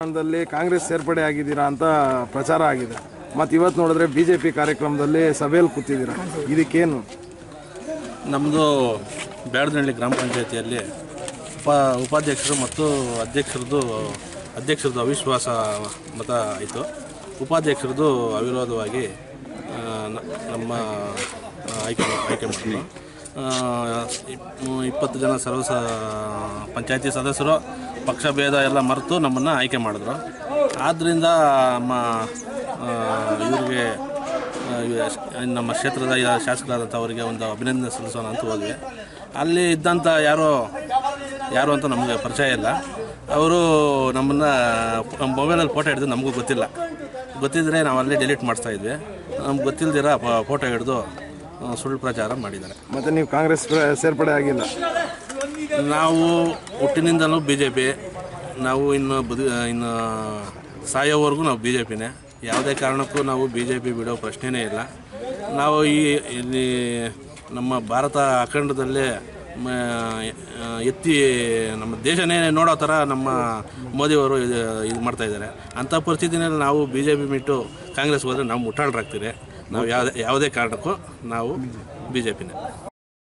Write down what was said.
ದಲ್ಲಿ ಕಾಂಗ್ರೆಸ್ ಸೇರ್ಪಡೆ ಆಗಿದ್ದೀರಾ ಅಂತ ಪ್ರಚಾರ ಆಗಿದೆ. ಮತ್ತು ಇವತ್ತು ನೋಡಿದ್ರೆ ಬಿಜೆಪಿ ಕಾರ್ಯಕ್ರಮದಲ್ಲಿ ಸಭೆಯಲ್ಲಿ ಕೂತಿದ್ದೀರಾ. ಇದಕ್ಕೇನು? ನಮ್ಮದು ಬ್ಯಾಡದಹಳ್ಳಿ ಗ್ರಾಮ ಪಂಚಾಯತಿಯಲ್ಲಿ ಉಪ ಉಪಾಧ್ಯಕ್ಷರು ಮತ್ತು ಅಧ್ಯಕ್ಷರದ್ದು ಅಧ್ಯಕ್ಷರದ್ದು ಅವಿಶ್ವಾಸ ಮತ ಆಯಿತು. ಉಪಾಧ್ಯಕ್ಷರದ್ದು ಅವಿರೋಧವಾಗಿ ನಮ್ಮ ಆಯ್ಕೆ ಆಯ್ಕೆ ಮಾಡಿ ಇಪ್- ಇಪ್ಪತ್ತು ಜನ ಸರ್ವ ಸ, ಪಂಚಾಯತಿ ಸದಸ್ಯರು ಪಕ್ಷ ಭೇದ ಎಲ್ಲ ಮರೆತು ನಮ್ಮನ್ನು ಆಯ್ಕೆ ಮಾಡಿದ್ರು. ಆದ್ದರಿಂದ ನಮ್ಮ ಇವರಿಗೆ ನಮ್ಮ ಕ್ಷೇತ್ರದ ಶಾಸಕರಾದಂಥ ಅವರಿಗೆ ಒಂದು ಅಭಿನಂದನೆ ಸಲ್ಲಿಸೋಣ ಅಂತ ಹೋದ್ವಿ. ಅಲ್ಲಿ ಇದ್ದಂಥ ಯಾರೋ, ಯಾರು ಅಂತ ನಮಗೆ ಪರಿಚಯ ಇಲ್ಲ. ಅವರು ನಮ್ಮನ್ನು ಮೊಬೈಲಲ್ಲಿ ಫೋಟೋ ಹಿಡಿದು ನಮಗೂ ಗೊತ್ತಿಲ್ಲ. ಗೊತ್ತಿದ್ದರೆ ನಾವು ಅಲ್ಲೇ ಡಿಲೀಟ್ ಮಾಡಿಸ್ತಾ ಇದ್ವಿ. ನಮ್ಗೆ ಗೊತ್ತಿಲ್ಲದಿರ ಫೋಟೋ ಹಿಡಿದು ಸುಳ್ಳು ಪ್ರಚಾರ ಮಾಡಿದ್ದಾರೆ. ಮತ್ತು ನೀವು ಕಾಂಗ್ರೆಸ್ ಸೇರ್ಪಡೆ ಆಗಿಲ್ಲ. ನಾವು ಹುಟ್ಟಿನಿಂದಲೂ ಬಿ ಜೆ ಪಿ ನಾವು ಇನ್ನು ಬದು ಇನ್ನು ಸಾಯೋವರೆಗೂ ನಾವು ಬಿ ಜೆ ಪಿನೇ ಯಾವುದೇ ಕಾರಣಕ್ಕೂ ನಾವು ಬಿ ಜೆ ಪಿ ಬಿಡೋ ಪ್ರಶ್ನೆನೇ ಇಲ್ಲ. ನಾವು ಈ, ಇಲ್ಲಿ ನಮ್ಮ ಭಾರತ ಅಖಂಡದಲ್ಲೇ ಎತ್ತಿ ನಮ್ಮ ದೇಶನೇ ನೋಡೋ ಥರ ನಮ್ಮ ಮೋದಿಯವರು ಇದು ಇದು ಮಾಡ್ತಾ ಇದ್ದಾರೆ. ಅಂಥ ಪರಿಸ್ಥಿತಿನಲ್ಲಿ ನಾವು ಬಿ ಜೆ ಪಿ ಬಿಟ್ಟು ಕಾಂಗ್ರೆಸ್ ಹೋದರೆ ನಾವು ಮುಟ್ಟಾಳರಾಗ್ತೀರಿ ನಾವು ಯಾವುದೇ ಯಾವುದೇ ಕಾರಣಕ್ಕೂ ನಾವು ಬಿ ಜೆ ಪಿನೇ